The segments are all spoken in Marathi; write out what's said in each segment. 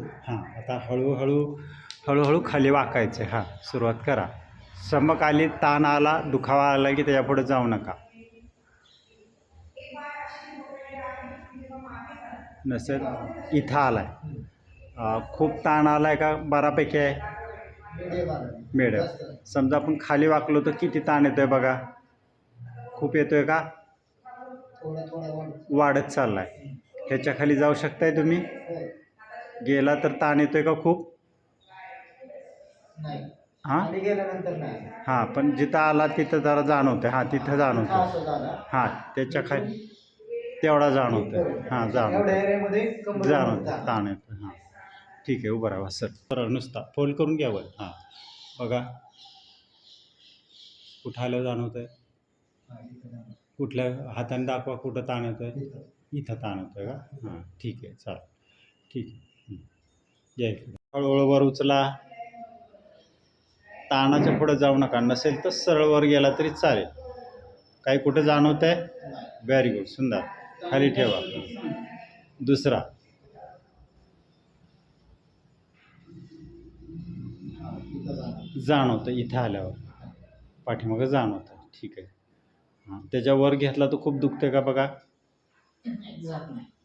हां आता हळूहळू हळूहळू खाली वाकायचं. हां सुरुवात करा. समकाली ताण आला दुखावा आला की त्याच्या पुढे जाऊ नका. नसेल इथं आलाय. अं, खूप ताण आलाय का? बऱ्यापैकी आहे. मिळेल समजा आपण खाली वाकलो तर किती ताण येतोय बघा. खूप येतोय का? थोडा थोडा वाढ. वाढत चाललाय. ह्याच्या खाली जाऊ शकताय तुम्ही? गेला तर ताण येतोय का खूप? हां? आणि गेल्यानंतर नाही. हां पण जिथं आला तिथं जरा जाणवतंय. हां तिथं झाला. हां त्याच्याखाली तेवढा जाणवतोय. हां कमर जाणवतोय ताण येतोय हां. ठीक आहे उभं राहा सर. सरळ नुसता. फोल्ड करून घ्या वर हां. बघा. कुठं आलं जाणवतंय? कुठल्या हाताने दाखवा कुठं ताण येतोय? इथं. ताण येतोय का? हां ठीक आहे चालेल ठीक आहे. जय हळूहळूवर हळूहळू वर उचला. ताणाच्या पुढे जाऊ नका. नसेल तर सरळ वर गेला तरी चालेल. काही कुठं जाणवत आहे व्हेरी गुड सुंदर. खाली ठेवा. दुसरा. जाणवतं इथं आल्यावर. पाठीमागं जाणवतं ठीक आहे. हां. त्याच्यावर घेतला तर खूप दुखतं का बघा?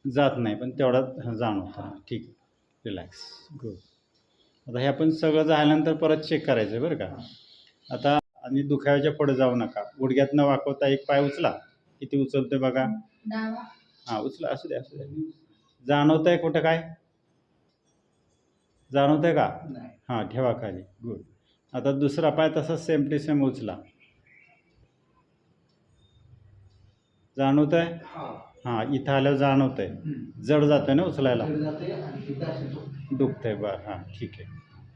जात नाही. पण तेवढा जाणवतं ठीक आहे. रिलॅक्स गुड आता हे आपण सगळं झाल्यानंतर परत चेक करायचं आहे बरं का? आता आणि दुखाव्याच्या पुढे जाऊ नका. गुडघ्यात न वाकवता एक पाय उचला. किती उचलतोय बघा. हां उचला. असू द्या असू द्या. जाणवत आहे कुठं काय? जाणवत आहे का हां ठेवा खाली. गुड आता दुसरा पाय तसाच सेम टू सेम उचला. जाणवत आहे हा इथं आल्यावर जाणवत आहे जड जातोय ना उचलायला? जाते दुखतंय बरं. हां ठीक आहे.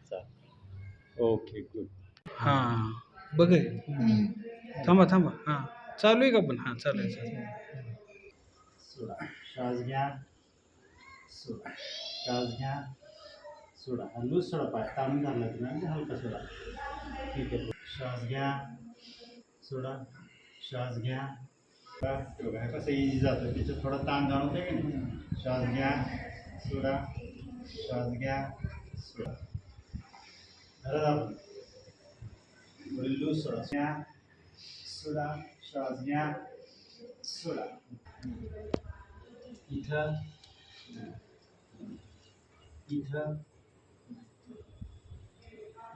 चालेल. Okay good. हां. बघ. थांबा थांबा. हां. चालू आहे का पण? हां चालू आहे चालू श्वास घ्या. सोडा. श्वास घ्या. सोडा. लूज सोडा. पाय ताणून धरला तुम्ही आणि हलका सोडा. ठीक आहे. श्वास घ्या. सोडा. श्वास घ्या. बघा, हे कसं इझी जातं त्याच्यात थोडा ताण जाणवते की नाही? श्वास घ्या सोडा. श्वास घ्या सोडा. धरत दाबून. सोडा. घ्या सोडा. श्वास घ्या सोडा. इथं. इथं. इथं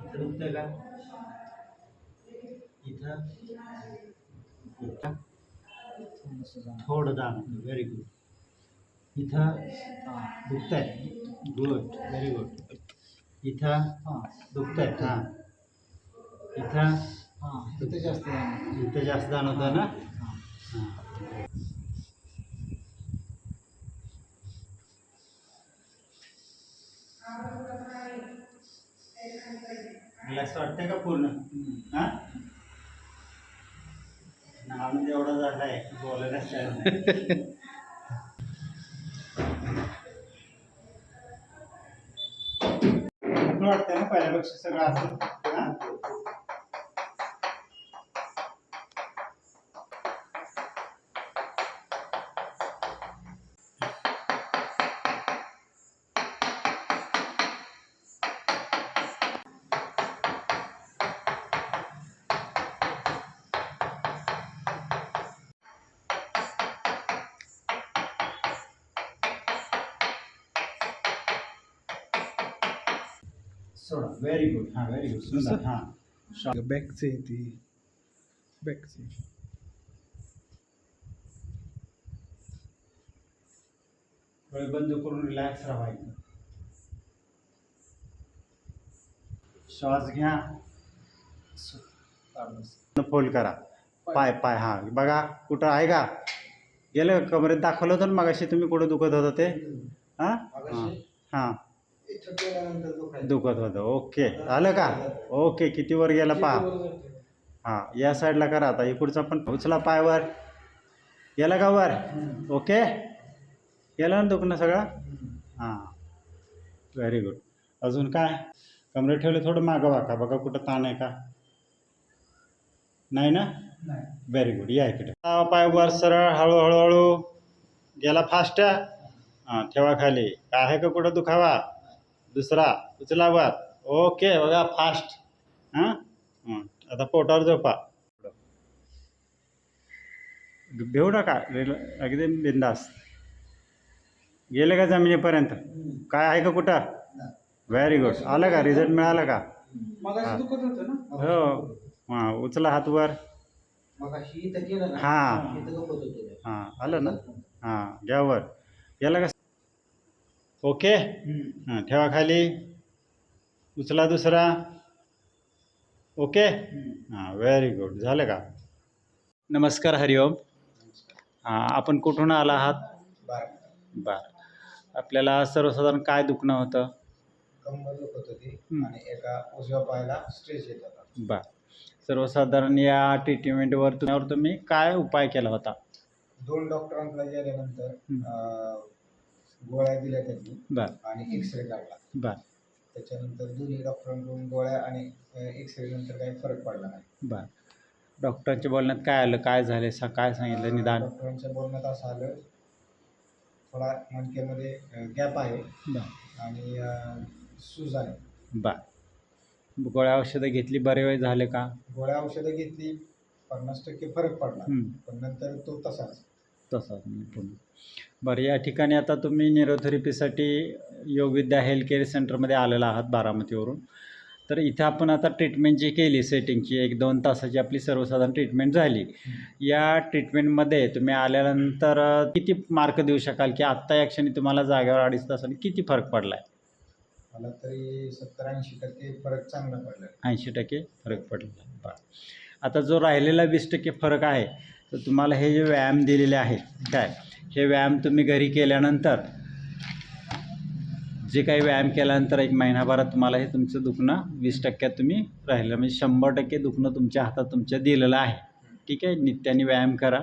दुखतंय का? इथं. इथं थोडं जाणवतं व्हेरी गुड इथं दुखतंय. गुड व्हेरी गुड इथं दुखतंय. हाँ. इथं हा जास्त जाणार. इथं जास्त जाणवतं ना? हाँ. रिलॅक्स वाटतंय का पूर्ण? हाँ? आनंद एवढा झालाय बोलायलाच तयार नाही. ना पहिल्यापेक्षा सगळं असं? सोडा. व्हेरी गुड हां व्हेरी गुड सुंदर. हां. श्वास बॅकचे ती. बॅकचे. डोळे बंद करून रिलॅक्स राहायचं श्वास घ्या. फोल्ड करा. पाय पाय हां. बघा कुठं आहे का? गेलं कमरेत दाखवलं होतं ना मगाशी तुम्ही कुठं दुखत होतं ते? हां. हां. दुखत होतं. ओके. झालं का? ओके. किती वर गेला पहा हां या साईडला करा आता. इकडचा पण उचला पायवर. गेला का वर? ओके. गेला ना दुखणं सगळं? हां. व्हेरी गुड अजून काय? कमरे ठेवले थोडं मागं वाका. बघा कुठं ताण आहे का? नाही ना? व्हेरी गुड या इकडे. पाय वर सरळ हळू हळू. गेला फास्ट हां ठेवा खाली. आहे का कुठं दुखावा? दुसरा उचला वर. ओके बघा फास्ट हां. आता पोटावर झोपा. भेऊ नका अगदी बिंदास. गेले का जमिनीपर्यंत? काय आहे का कुठं? व्हेरी गुड आलं का? रिझल्ट मिळाला का? हा. हो. उचला हात वर. हां. हां आलं ना? हां घ्या वर. याला का ओके? हां ठेवा खाली. उचला दुसरा. ओके? हां व्हेरी गुड झालं का? नमस्कार हरिओम. हां आपण कुठून आला आहात? बरं. बरं. आपल्याला सर्वसाधारण काय दुखणं होतं? कंबर दुखत होती हम्म. आणि एका उजव्या पायाला स्ट्रेच येत होता. बरं. सर्वसाधारण या ट्रीटमेंटवर तुम्ही तुम्ही काय उपाय केला होता? दोन डॉक्टरांकडे गेल्यानंतर गोळ्या दिल्या त्यांनी बरं. आणि एक्सरे काढला. बरं. त्याच्यानंतर दोन्ही डॉक्टरांकडून गोळ्या आणि एक्सरे नंतर काही फरक पडला नाही. बरं. डॉक्टरांच्या बोलण्यात काय आलं? काय झालं? सा काय सांगितलं? निदान? डॉक्टरांच्या बोलण्यात असं आलं थोडा मणक्यामध्ये गॅप आहे आणि सूज आहे. बरं. गोळ्या औषधं घेतली बरे वेळ झाले का? गोळ्या औषधं घेतली पन्नास टक्के फरक पडला. पण नंतर तो तसाच. तसाच पुन्हा बरं या ठिकाणी आता तुम्ही न्यूरोथेरपीसाठी योगविद्या हेल्थ केअर सेंटरमध्ये आलेला आहात बारामतीवरून. तर इथं आपण आता ट्रीटमेंट जी केली सेटिंगची एक दोन तासाची आपली सर्वसाधारण ट्रीटमेंट झाली. या ट्रीटमेंटमध्ये तुम्ही आल्यानंतर किती मार्क देऊ शकाल की आत्ता या क्षणी तुम्हाला जागेवर अडीच तासांनी किती फरक पडला आहे मला तरी सत्तर ऐंशी टक्के फरक चांगला पडला ऐंशी टक्के फरक पडलेला आहे बरं. आता जो राहिलेला वीस टक्के फरक आहे तर तुम्हाला हे जे व्यायाम दिलेले आहेत काय? हे व्यायाम तुम्ही घरी केल्यानंतर जे काही व्यायाम केल्यानंतर एक महिनाभरात तुम्हाला हे तुमचं दुखणं वीस टक्क्यात तुम्ही राहिलं म्हणजे शंभर टक्के दुखणं तुमच्या हातात तुमच्या दिलेलं आहे. ठीक आहे? नित्याने व्यायाम करा.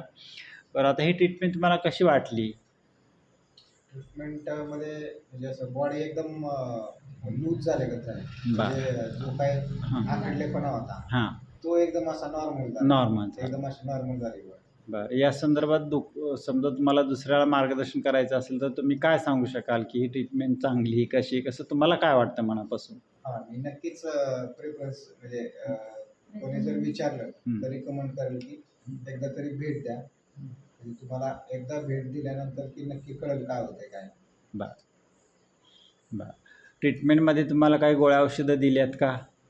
बरं आता ही ट्रीटमेंट तुम्हाला कशी वाटली? ट्रीटमेंटमध्ये म्हणजे असं बॉडी एकदम लूज झाले का. म्हणजे जो काय हां. आखडलेपणा होता हां. तो एकदम असा नॉर्मल नॉर्मल एकदम अशी नॉर्मल झाली. बरं. या संदर्भात दुख समजा तुम्हाला दुसऱ्याला मार्गदर्शन करायचं असेल तर तुम्ही काय सांगू शकाल की ही ट्रीटमेंट चांगली कशी कसं तुम्हाला काय वाटतं मनापासून? हा मी नक्कीच प्रेफरन्स म्हणजे अं, कोणी जर विचारलं हम्म. तर रिकमेंड करेल की एकदा तरी भेट द्या. म्हणजे तुम्हाला एकदा भेट दिल्यानंतर की नक्की कळेल काय होतंय काय बरं. बरं. ट्रीटमेंटमध्ये तुम्हाला काही गोळ्या औषधं दिली आहेत का?